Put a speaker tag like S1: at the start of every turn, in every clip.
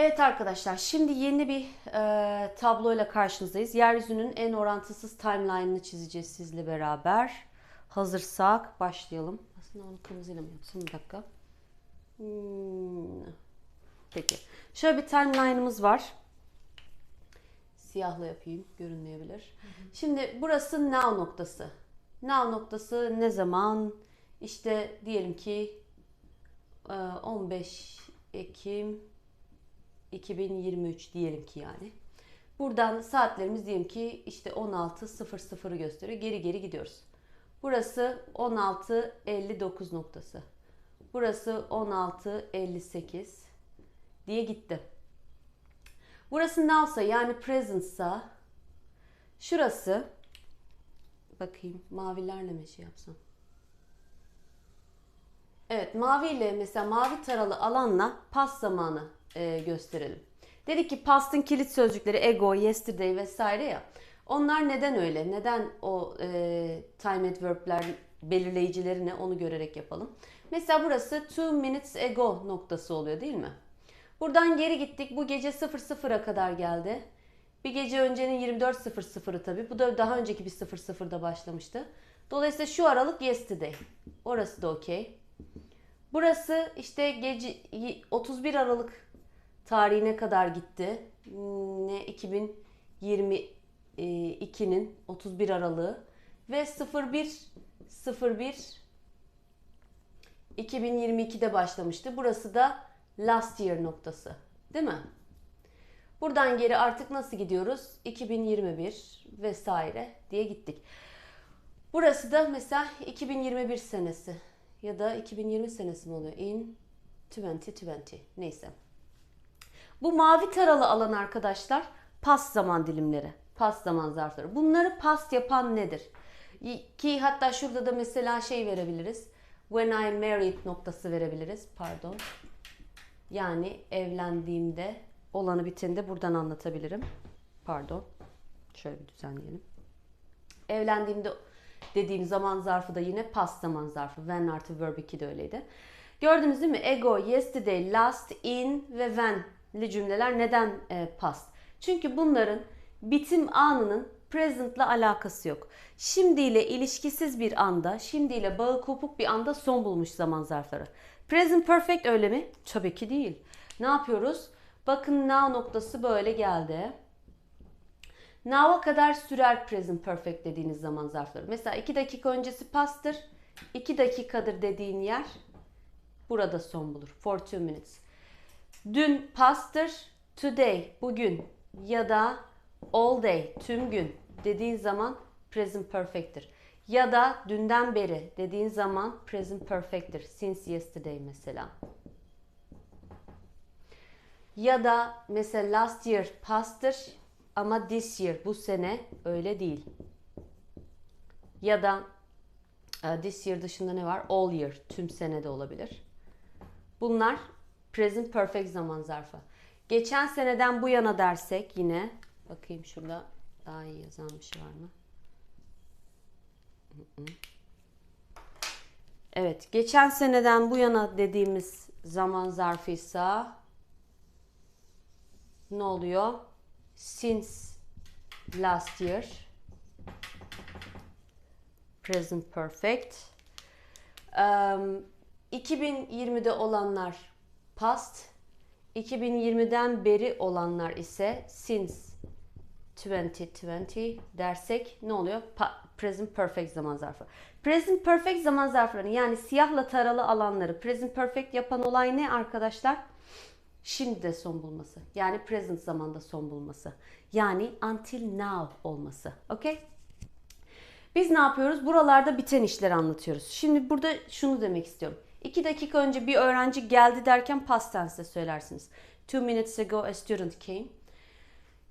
S1: Evet arkadaşlar şimdi yeni bir e, tabloyla karşınızdayız. Yeryüzünün en orantısız timeline'ını çizeceğiz sizle beraber. Hazırsak başlayalım. Aslında onu kırmızıyla mı yapsam bir dakika. Hmm. Peki. Şöyle bir timeline'ımız var. Siyahla yapayım. Görünmeyebilir. Şimdi burası now noktası. Now noktası ne zaman? İşte diyelim ki e, 15 Ekim 2023 diyelim ki yani. Buradan saatlerimiz diyelim ki işte 16.00'ı gösteriyor. Geri geri gidiyoruz. Burası 16.59 noktası. Burası 16.58 diye gitti. Burası now'sa yani present'sa şurası bakayım mavilerle mi şey yapsam? Evet maviyle mesela mavi taralı alanla past zamanı e, gösterelim. Dedik ki past'ın kilit sözcükleri ego, yesterday vesaire ya. Onlar neden öyle? Neden o e, time adverb'ler belirleyicileri ne onu görerek yapalım. Mesela burası two minutes ago noktası oluyor değil mi? Buradan geri gittik. Bu gece 00'a kadar geldi. Bir gece öncenin 24.00'ı tabii. Bu da daha önceki bir 00'da başlamıştı. Dolayısıyla şu aralık yesterday. Orası da okey. Burası işte gece 31 Aralık tarihine kadar gitti. Ne 2022'nin 31 Aralığı ve 01 01 2022'de başlamıştı. Burası da last year noktası. Değil mi? Buradan geri artık nasıl gidiyoruz? 2021 vesaire diye gittik. Burası da mesela 2021 senesi ya da 2020 senesi mi oluyor? In 2020 neyse. Bu mavi taralı alan arkadaşlar past zaman dilimleri, past zaman zarfları. Bunları past yapan nedir? Ki hatta şurada da mesela şey verebiliriz. When I married noktası verebiliriz. Pardon. Yani evlendiğimde olanı biteni buradan anlatabilirim. Pardon. Şöyle bir düzenleyelim. Evlendiğimde dediğim zaman zarfı da yine past zaman zarfı. When artı verb 2 de öyleydi. Gördünüz değil mi? Ego, yesterday, last, in ve when'li cümleler neden e, past? Çünkü bunların bitim anının present'la alakası yok. Şimdi ile ilişkisiz bir anda, şimdi ile bağı kopuk bir anda son bulmuş zaman zarfları. Present perfect öyle mi? Tabii ki değil. Ne yapıyoruz? Bakın now noktası böyle geldi. Now'a kadar sürer present perfect dediğiniz zaman zarfları. Mesela 2 dakika öncesi pastır. 2 dakikadır dediğin yer burada son bulur. For 2 minutes. Dün pastır. Today bugün ya da all day tüm gün dediğin zaman present perfect'tir. Ya da dünden beri dediğin zaman present perfect'tir. Since yesterday mesela. Ya da mesela last year past'tır ama this year bu sene öyle değil. Ya da e, this year dışında ne var? All year tüm sene de olabilir. Bunlar present perfect zaman zarfı. Geçen seneden bu yana dersek yine bakayım şurada daha iyi yazan bir şey var mı? Evet, geçen seneden bu yana dediğimiz zaman zarfıysa ne oluyor? Since last year present perfect. Um, 2020'de olanlar past, 2020'den beri olanlar ise since 2020 dersek ne oluyor? Pa- present perfect zaman zarfı. Present perfect zaman zarflarını yani siyahla taralı alanları present perfect yapan olay ne arkadaşlar? Şimdi de son bulması. Yani present zamanda son bulması. Yani until now olması. Okay? Biz ne yapıyoruz? Buralarda biten işleri anlatıyoruz. Şimdi burada şunu demek istiyorum. İki dakika önce bir öğrenci geldi derken past tense'de söylersiniz. Two minutes ago a student came.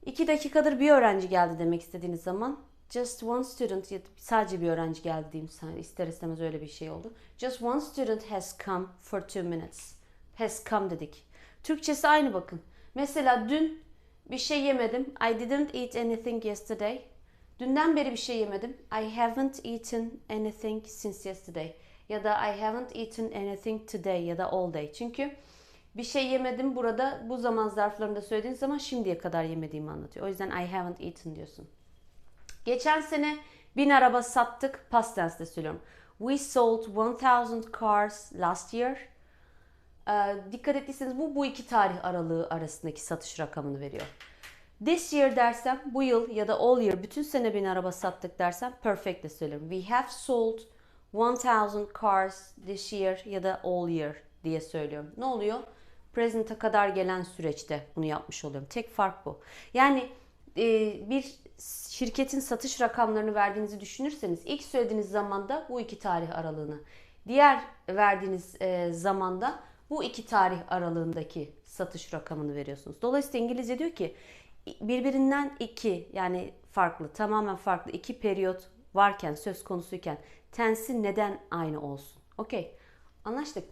S1: İki dakikadır bir öğrenci geldi demek istediğiniz zaman just one student sadece bir öğrenci geldi diyeyim ister istemez öyle bir şey oldu. Just one student has come for two minutes. Has come dedik. Türkçesi aynı bakın. Mesela dün bir şey yemedim. I didn't eat anything yesterday. Dünden beri bir şey yemedim. I haven't eaten anything since yesterday. Ya da I haven't eaten anything today ya da all day. Çünkü Bir şey yemedim burada bu zaman zarflarında söylediğiniz zaman şimdiye kadar yemediğimi anlatıyor. O yüzden I haven't eaten diyorsun. Geçen sene bin araba sattık. Past tense'de söylüyorum. We sold 1000 cars last year. Ee, dikkat ettiyseniz bu bu iki tarih aralığı arasındaki satış rakamını veriyor. This year dersem bu yıl ya da all year bütün sene bin araba sattık dersem perfect de söylerim. We have sold 1000 cars this year ya da all year diye söylüyorum. Ne oluyor? Present'a kadar gelen süreçte bunu yapmış oluyorum. Tek fark bu. Yani e, bir şirketin satış rakamlarını verdiğinizi düşünürseniz ilk söylediğiniz zamanda bu iki tarih aralığını, diğer verdiğiniz e, zamanda bu iki tarih aralığındaki satış rakamını veriyorsunuz. Dolayısıyla İngilizce diyor ki birbirinden iki yani farklı, tamamen farklı iki periyot varken, söz konusuyken tensi neden aynı olsun? Okey. Anlaştık.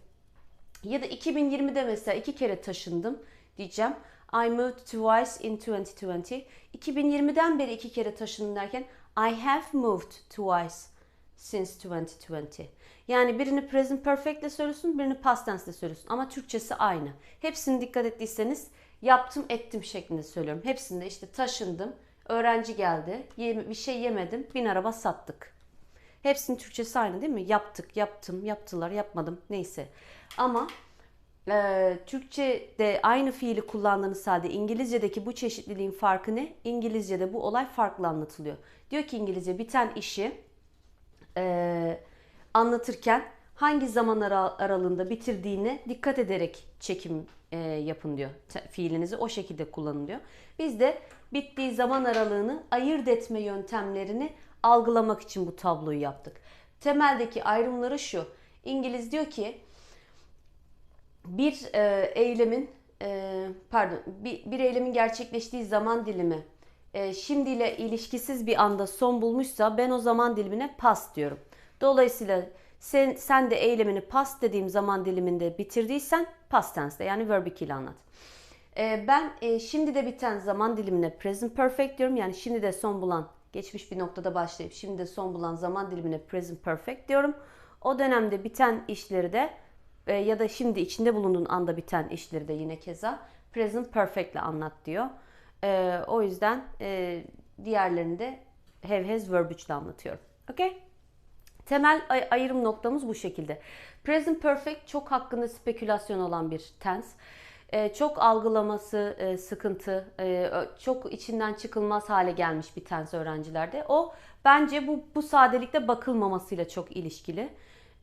S1: Ya da 2020'de mesela iki kere taşındım diyeceğim. I moved twice in 2020. 2020'den beri iki kere taşındım derken I have moved twice since 2020. Yani birini present perfect ile söylüyorsun, birini past tense ile söylüyorsun. Ama Türkçesi aynı. Hepsini dikkat ettiyseniz yaptım ettim şeklinde söylüyorum. Hepsinde işte taşındım, öğrenci geldi, bir şey yemedim, bin araba sattık. Hepsinin Türkçesi aynı değil mi? Yaptık, yaptım, yaptılar, yapmadım neyse. Ama e, Türkçe'de aynı fiili kullandığınız halde İngilizce'deki bu çeşitliliğin farkı ne? İngilizce'de bu olay farklı anlatılıyor. Diyor ki İngilizce biten işi e, anlatırken hangi zaman ara, aralığında bitirdiğine dikkat ederek çekim e, yapın diyor. Fiilinizi o şekilde kullanın diyor. Biz de bittiği zaman aralığını ayırt etme yöntemlerini algılamak için bu tabloyu yaptık. Temeldeki ayrımları şu. İngiliz diyor ki bir e, eylemin e, pardon bir, bir eylemin gerçekleştiği zaman dilimi e, şimdiyle ilişkisiz bir anda son bulmuşsa ben o zaman dilimine pas diyorum. Dolayısıyla sen, sen de eylemini pas dediğim zaman diliminde bitirdiysen past tense'de yani verb 2 ile anlat. E, ben e, şimdi de biten zaman dilimine present perfect diyorum. Yani şimdi de son bulan geçmiş bir noktada başlayıp şimdi de son bulan zaman dilimine present perfect diyorum. O dönemde biten işleri de e, ya da şimdi içinde bulunduğun anda biten işleri de yine keza present perfect ile anlat diyor. E, o yüzden e, diğerlerini de have has verb 3 ile anlatıyorum. Okay? Temel ay- ayrım noktamız bu şekilde. Present perfect çok hakkında spekülasyon olan bir tense. Ee, çok algılaması e, sıkıntı, e, çok içinden çıkılmaz hale gelmiş bir tense öğrencilerde. O bence bu bu sadelikte bakılmamasıyla çok ilişkili.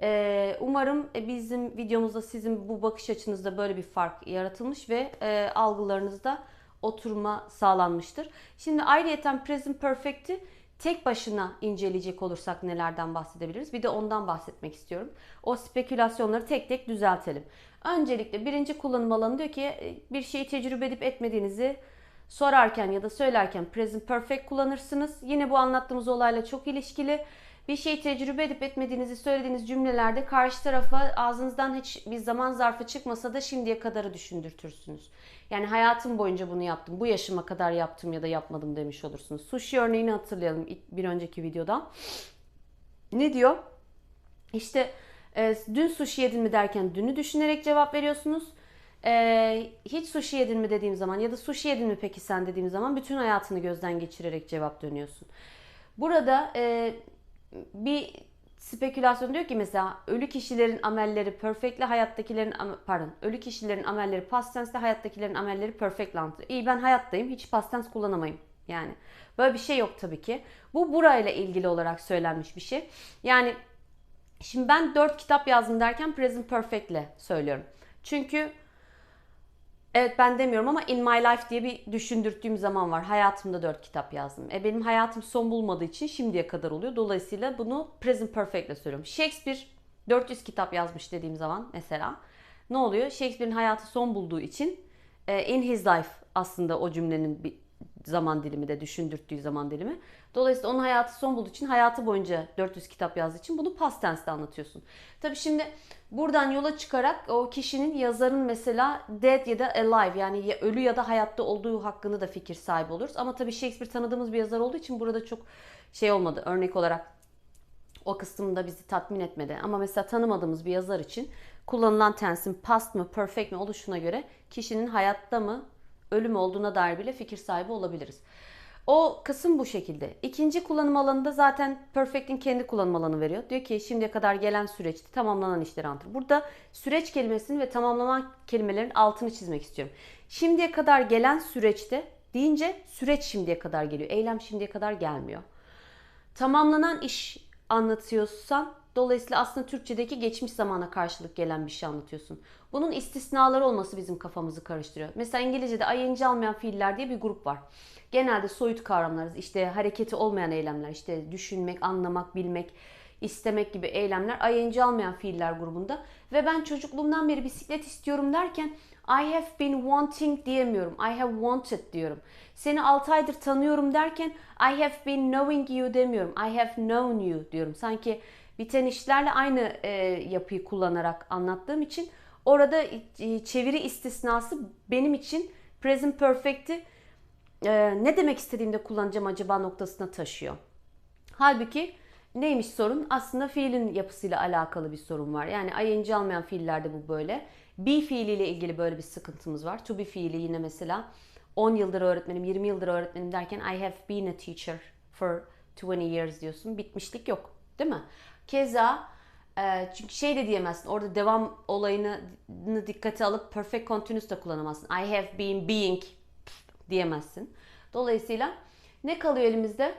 S1: Ee, umarım bizim videomuzda sizin bu bakış açınızda böyle bir fark yaratılmış ve e, algılarınızda oturma sağlanmıştır. Şimdi ayrıyeten present perfect'i tek başına inceleyecek olursak nelerden bahsedebiliriz? Bir de ondan bahsetmek istiyorum. O spekülasyonları tek tek düzeltelim. Öncelikle birinci kullanım alanı diyor ki bir şeyi tecrübe edip etmediğinizi sorarken ya da söylerken present perfect kullanırsınız. Yine bu anlattığımız olayla çok ilişkili. Bir şeyi tecrübe edip etmediğinizi söylediğiniz cümlelerde karşı tarafa ağzınızdan hiç bir zaman zarfı çıkmasa da şimdiye kadarı düşündürtürsünüz. Yani hayatım boyunca bunu yaptım. Bu yaşıma kadar yaptım ya da yapmadım demiş olursunuz. Sushi örneğini hatırlayalım bir önceki videodan. Ne diyor? İşte e, dün sushi yedin mi derken dünü düşünerek cevap veriyorsunuz. E, hiç sushi yedin mi dediğim zaman ya da sushi yedin mi peki sen dediğim zaman bütün hayatını gözden geçirerek cevap dönüyorsun. Burada e, bir spekülasyon diyor ki mesela ölü kişilerin amelleri perfect'le hayattakilerin pardon ölü kişilerin amelleri past tense'le hayattakilerin amelleri perfect'le anlatıyor. İyi ben hayattayım hiç past tense kullanamayım yani. Böyle bir şey yok tabii ki. Bu burayla ilgili olarak söylenmiş bir şey. Yani şimdi ben 4 kitap yazdım derken present perfect'le söylüyorum. Çünkü Evet ben demiyorum ama In My Life diye bir düşündürttüğüm zaman var. Hayatımda 4 kitap yazdım. E benim hayatım son bulmadığı için şimdiye kadar oluyor. Dolayısıyla bunu present perfect ile söylüyorum. Shakespeare 400 kitap yazmış dediğim zaman mesela ne oluyor? Shakespeare'in hayatı son bulduğu için In His Life aslında o cümlenin bir zaman dilimi de düşündürttüğü zaman dilimi. Dolayısıyla onun hayatı son bulduğu için hayatı boyunca 400 kitap yazdığı için bunu past tense'de anlatıyorsun. Tabi şimdi buradan yola çıkarak o kişinin yazarın mesela dead ya da alive yani ya ölü ya da hayatta olduğu hakkında da fikir sahibi oluruz. Ama tabi Shakespeare tanıdığımız bir yazar olduğu için burada çok şey olmadı örnek olarak o kısmında bizi tatmin etmedi. Ama mesela tanımadığımız bir yazar için kullanılan tensin past mı perfect mi oluşuna göre kişinin hayatta mı ölüm olduğuna dair bile fikir sahibi olabiliriz. O kısım bu şekilde. İkinci kullanım alanında zaten Perfect'in kendi kullanım alanı veriyor. Diyor ki şimdiye kadar gelen süreçte tamamlanan işleri anlatır. Burada süreç kelimesinin ve tamamlanan kelimelerin altını çizmek istiyorum. Şimdiye kadar gelen süreçte deyince süreç şimdiye kadar geliyor. Eylem şimdiye kadar gelmiyor. Tamamlanan iş anlatıyorsan dolayısıyla aslında Türkçedeki geçmiş zamana karşılık gelen bir şey anlatıyorsun. Bunun istisnaları olması bizim kafamızı karıştırıyor. Mesela İngilizce'de ing almayan fiiller diye bir grup var. Genelde soyut kavramlarız. İşte hareketi olmayan eylemler, işte düşünmek, anlamak, bilmek, istemek gibi eylemler ing almayan fiiller grubunda. Ve ben çocukluğumdan beri bisiklet istiyorum derken I have been wanting diyemiyorum. I have wanted diyorum. Seni 6 aydır tanıyorum derken I have been knowing you demiyorum. I have known you diyorum. Sanki biten işlerle aynı e, yapıyı kullanarak anlattığım için orada e, çeviri istisnası benim için present perfect'i e, ne demek istediğimde kullanacağım acaba noktasına taşıyor. Halbuki neymiş sorun? Aslında fiilin yapısıyla alakalı bir sorun var. Yani ing almayan fiillerde bu böyle. Be fiiliyle ilgili böyle bir sıkıntımız var. To be fiili yine mesela 10 yıldır öğretmenim, 20 yıldır öğretmenim derken I have been a teacher for 20 years diyorsun. Bitmişlik yok. Değil mi? Keza e, çünkü şey de diyemezsin. Orada devam olayını dikkate alıp perfect continuous da kullanamazsın. I have been being diyemezsin. Dolayısıyla ne kalıyor elimizde?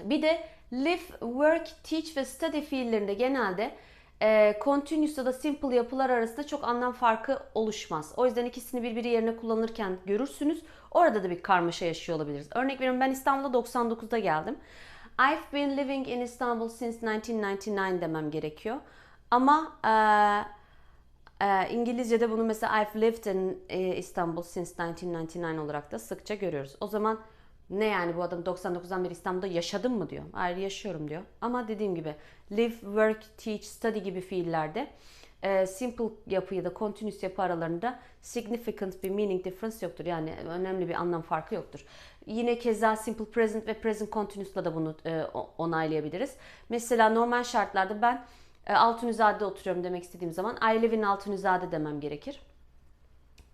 S1: Bir de live, work, teach ve study fiillerinde genelde e, continuous ya da simple yapılar arasında çok anlam farkı oluşmaz. O yüzden ikisini birbiri yerine kullanırken görürsünüz. Orada da bir karmaşa yaşıyor olabiliriz. Örnek veriyorum ben İstanbul'a 99'da geldim. I've been living in Istanbul since 1999 demem gerekiyor. Ama e, e, İngilizce'de bunu mesela I've lived in e, Istanbul since 1999 olarak da sıkça görüyoruz. O zaman ne yani bu adam 99'dan beri İstanbul'da yaşadım mı diyor. Hayır yaşıyorum diyor. Ama dediğim gibi live, work, teach, study gibi fiillerde e, simple yapı ya da continuous yapı aralarında significant bir meaning difference yoktur. Yani önemli bir anlam farkı yoktur. Yine keza simple present ve present continuous'la da bunu e, onaylayabiliriz. Mesela normal şartlarda ben e, Altunizade'de oturuyorum demek istediğim zaman I live in Altunizade demem gerekir.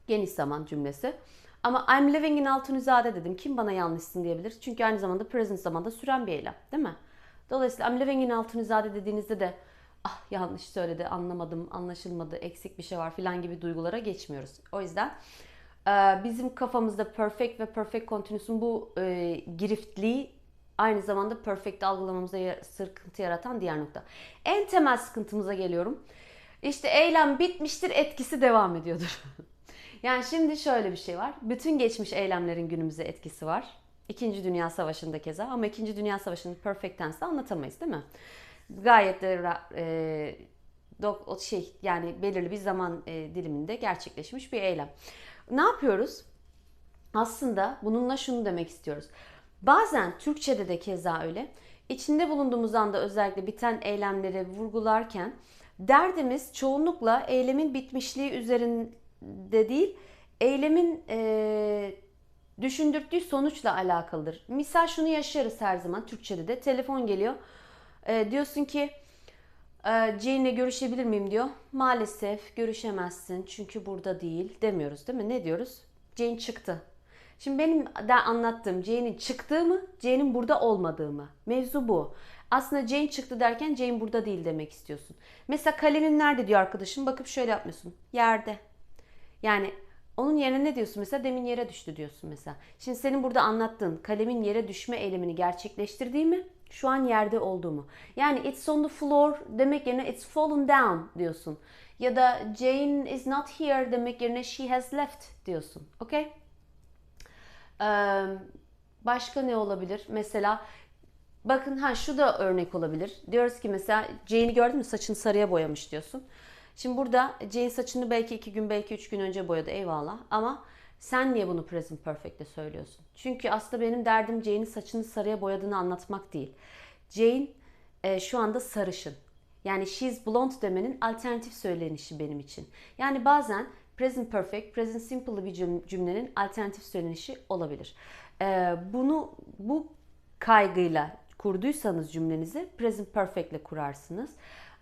S1: Geniş zaman cümlesi. Ama I'm living in Altunizade dedim. Kim bana yanlışsın diyebilir? Çünkü aynı zamanda present zamanda süren bir eylem değil mi? Dolayısıyla I'm living in Altunizade dediğinizde de ah yanlış söyledi, anlamadım, anlaşılmadı, eksik bir şey var filan gibi duygulara geçmiyoruz. O yüzden bizim kafamızda perfect ve perfect continuous'un bu e, giriftliği aynı zamanda perfect algılamamıza sıkıntı yaratan diğer nokta. En temel sıkıntımıza geliyorum. İşte eylem bitmiştir, etkisi devam ediyordur. yani şimdi şöyle bir şey var. Bütün geçmiş eylemlerin günümüze etkisi var. İkinci Dünya Savaşı'nda keza ama İkinci Dünya Savaşı'nı perfect tense'de anlatamayız değil mi? Gayet de e, dok, şey yani belirli bir zaman e, diliminde gerçekleşmiş bir eylem. Ne yapıyoruz? Aslında bununla şunu demek istiyoruz. Bazen Türkçe'de de keza öyle. İçinde bulunduğumuz anda özellikle biten eylemleri vurgularken derdimiz çoğunlukla eylemin bitmişliği üzerinde değil, eylemin e, düşündürttüğü sonuçla alakalıdır. Misal şunu yaşarız her zaman Türkçe'de de. Telefon geliyor. E, diyorsun ki e, Jane'le görüşebilir miyim diyor. Maalesef görüşemezsin çünkü burada değil demiyoruz değil mi? Ne diyoruz? Jane çıktı. Şimdi benim de anlattığım Jane'in çıktığı mı, Jane'in burada olmadığı mı? Mevzu bu. Aslında Jane çıktı derken Jane burada değil demek istiyorsun. Mesela kalemin nerede diyor arkadaşım. Bakıp şöyle yapmıyorsun. Yerde. Yani onun yerine ne diyorsun mesela? Demin yere düştü diyorsun mesela. Şimdi senin burada anlattığın kalemin yere düşme eylemini gerçekleştirdiği mi? Şu an yerde olduğu mu? Yani it's on the floor demek yerine it's fallen down diyorsun. Ya da Jane is not here demek yerine she has left diyorsun. Okay? Ee, başka ne olabilir? Mesela bakın ha şu da örnek olabilir. Diyoruz ki mesela Jane'i gördün mü saçını sarıya boyamış diyorsun. Şimdi burada Jane saçını belki iki gün belki üç gün önce boyadı eyvallah ama sen niye bunu present perfect'te söylüyorsun? Çünkü aslında benim derdim Jane'in saçını sarıya boyadığını anlatmak değil. Jane e, şu anda sarışın. Yani she's blonde demenin alternatif söylenişi benim için. Yani bazen present perfect, present simple bir cümlenin alternatif söylenişi olabilir. E, bunu bu kaygıyla kurduysanız cümlenizi present perfect kurarsınız.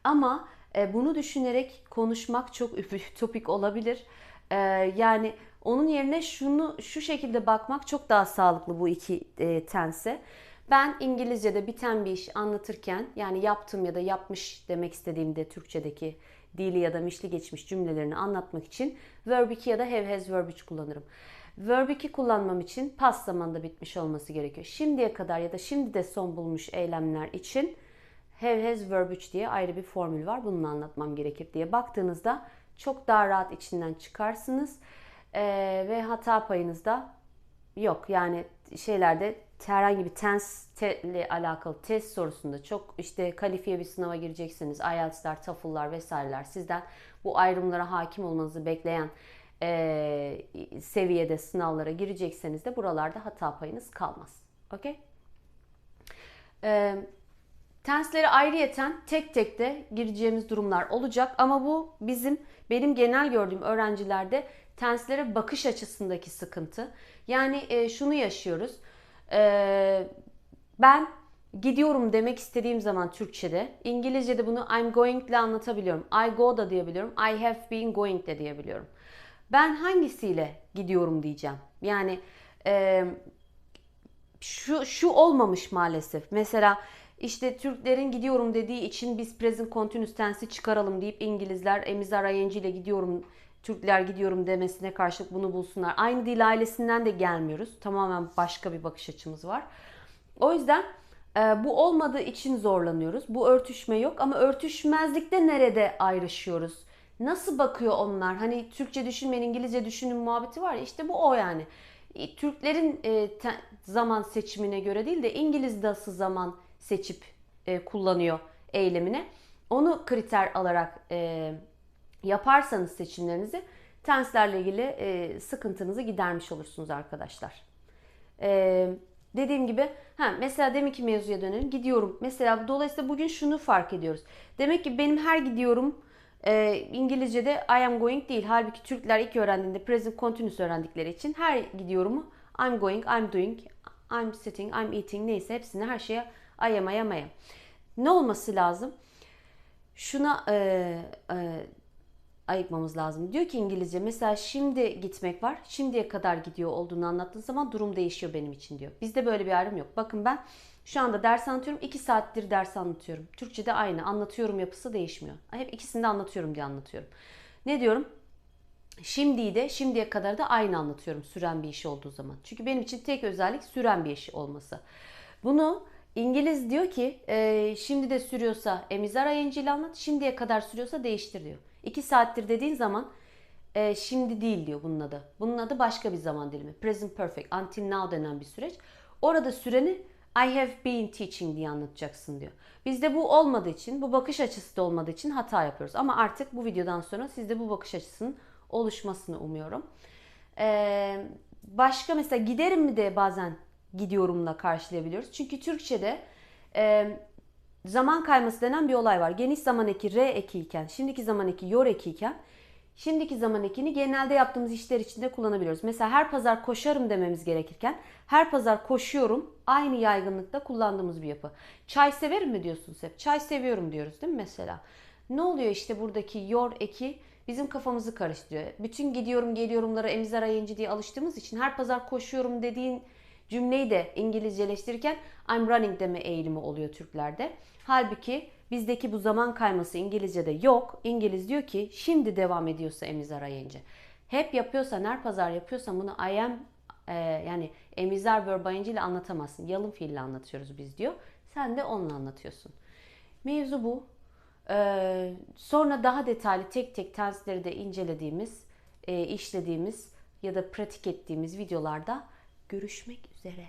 S1: Ama E, bunu düşünerek konuşmak çok ütopik olabilir. E, yani onun yerine şunu şu şekilde bakmak çok daha sağlıklı bu iki e, tense. Ben İngilizce'de biten bir iş anlatırken yani yaptım ya da yapmış demek istediğimde Türkçedeki dili ya da mişli geçmiş cümlelerini anlatmak için verb 2 ya da have has verb 3 kullanırım. Verb 2 kullanmam için past zamanda bitmiş olması gerekiyor. Şimdiye kadar ya da şimdi de son bulmuş eylemler için have has verb 3 diye ayrı bir formül var. Bununla anlatmam gerekir diye baktığınızda çok daha rahat içinden çıkarsınız. Ee, ve hata payınız da yok. Yani şeylerde herhangi bir tense ile alakalı test sorusunda çok işte kalifiye bir sınava gireceksiniz. IELTS'ler, TOEFL'lar vesaireler sizden bu ayrımlara hakim olmanızı bekleyen e, seviyede sınavlara girecekseniz de buralarda hata payınız kalmaz. Okey? E, tensleri ayrıyeten tek tek de gireceğimiz durumlar olacak ama bu bizim benim genel gördüğüm öğrencilerde tenslere bakış açısındaki sıkıntı. Yani e, şunu yaşıyoruz. E, ben gidiyorum demek istediğim zaman Türkçe'de, İngilizce'de bunu I'm going ile anlatabiliyorum. I go da diyebiliyorum. I have been going de diyebiliyorum. Ben hangisiyle gidiyorum diyeceğim. Yani e, şu şu olmamış maalesef. Mesela işte Türklerin gidiyorum dediği için biz present continuous tense'i çıkaralım deyip İngilizler emizar ing ile gidiyorum Türkler gidiyorum demesine karşılık bunu bulsunlar. Aynı dil ailesinden de gelmiyoruz. Tamamen başka bir bakış açımız var. O yüzden e, bu olmadığı için zorlanıyoruz. Bu örtüşme yok ama örtüşmezlikte nerede ayrışıyoruz? Nasıl bakıyor onlar? Hani Türkçe düşünmeyin, İngilizce düşünün muhabbeti var ya işte bu o yani. E, Türklerin e, zaman seçimine göre değil de İngiliz nasıl zaman seçip kullanıyor eylemine. Onu kriter alarak yaparsanız seçimlerinizi tenslerle ilgili e, sıkıntınızı gidermiş olursunuz arkadaşlar. E, dediğim gibi ha, mesela deminki mevzuya dönelim. Gidiyorum. Mesela dolayısıyla bugün şunu fark ediyoruz. Demek ki benim her gidiyorum e, İngilizce'de I am going değil. Halbuki Türkler ilk öğrendiğinde present continuous öğrendikleri için her gidiyorumu I'm going, I'm doing, I'm sitting, I'm eating neyse hepsini her şeye I am, I. Ne olması lazım? Şuna e, e, ayıkmamız lazım. Diyor ki İngilizce mesela şimdi gitmek var. Şimdiye kadar gidiyor olduğunu anlattığın zaman durum değişiyor benim için diyor. Bizde böyle bir ayrım yok. Bakın ben şu anda ders anlatıyorum. 2 saattir ders anlatıyorum. Türkçe'de aynı. Anlatıyorum yapısı değişmiyor. Hep ikisini de anlatıyorum diye anlatıyorum. Ne diyorum? Şimdiyi de şimdiye kadar da aynı anlatıyorum süren bir iş olduğu zaman. Çünkü benim için tek özellik süren bir iş olması. Bunu İngiliz diyor ki e, şimdi de sürüyorsa emizar ile anlat, şimdiye kadar sürüyorsa değiştir diyor. 2 saattir dediğin zaman e, şimdi değil diyor bunun adı. Bunun adı başka bir zaman dilimi. Present perfect, until now denen bir süreç. Orada süreni I have been teaching diye anlatacaksın diyor. Bizde bu olmadığı için, bu bakış açısı da olmadığı için hata yapıyoruz. Ama artık bu videodan sonra sizde bu bakış açısının oluşmasını umuyorum. Ee, başka mesela giderim mi de bazen gidiyorumla karşılayabiliyoruz. Çünkü Türkçe'de e, zaman kayması denen bir olay var. Geniş zaman eki re eki iken, şimdiki zaman eki yor eki iken, şimdiki zaman ekini genelde yaptığımız işler içinde kullanabiliyoruz. Mesela her pazar koşarım dememiz gerekirken, her pazar koşuyorum aynı yaygınlıkta kullandığımız bir yapı. Çay severim mi diyorsunuz hep? Çay seviyorum diyoruz değil mi mesela? Ne oluyor işte buradaki yor eki bizim kafamızı karıştırıyor. Bütün gidiyorum geliyorumlara emizar ayıncı diye alıştığımız için her pazar koşuyorum dediğin cümleyi de İngilizceleştirirken I'm running deme eğilimi oluyor Türklerde. Halbuki bizdeki bu zaman kayması İngilizce'de yok. İngiliz diyor ki şimdi devam ediyorsa emizar ayıncı. Hep yapıyorsan her pazar yapıyorsan bunu I am e, yani emizar verb ayıncı ile anlatamazsın. Yalın fiille anlatıyoruz biz diyor. Sen de onunla anlatıyorsun. Mevzu bu. Ee, sonra daha detaylı tek tek tensleri de incelediğimiz, e, işlediğimiz ya da pratik ettiğimiz videolarda görüşmek üzere.